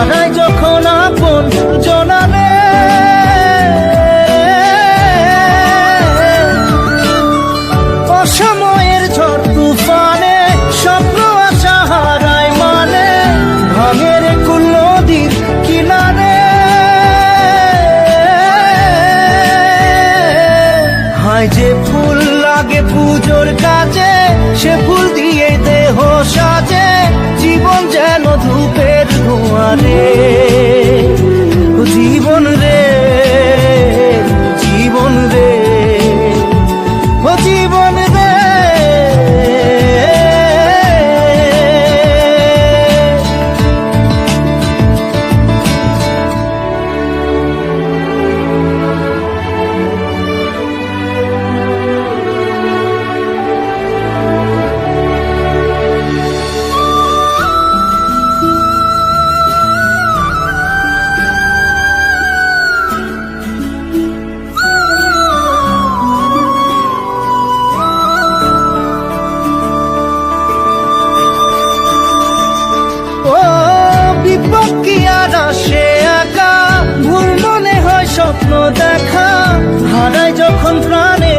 হারায় যখন বিপদ কি আর ভুল মনে হয় স্বপ্ন দেখা। হারায় যখন প্রাণে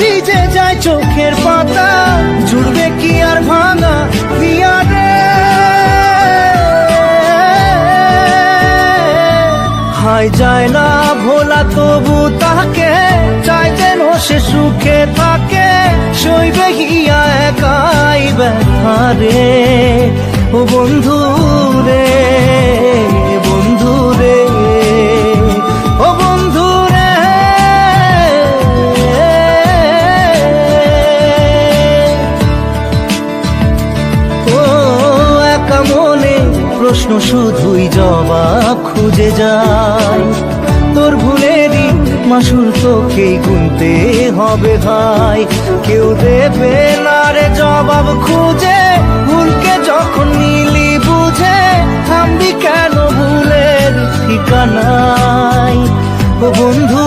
ভিজে চোখের পাতা। কি আর ভাঙা হাই যায় না ভোলা তবু তাকে ও বন্ধু রে বন্ধু রে, ও বন্ধু রে। ও একা মনে প্রশ্ন শুধুই জবাব খুঁজে যায় তোর ভুলেরই মাসুল তোকেই গুনতে হবে ভাই। কেউ দেবে না রে জবাব খুঁজে বন্ধু।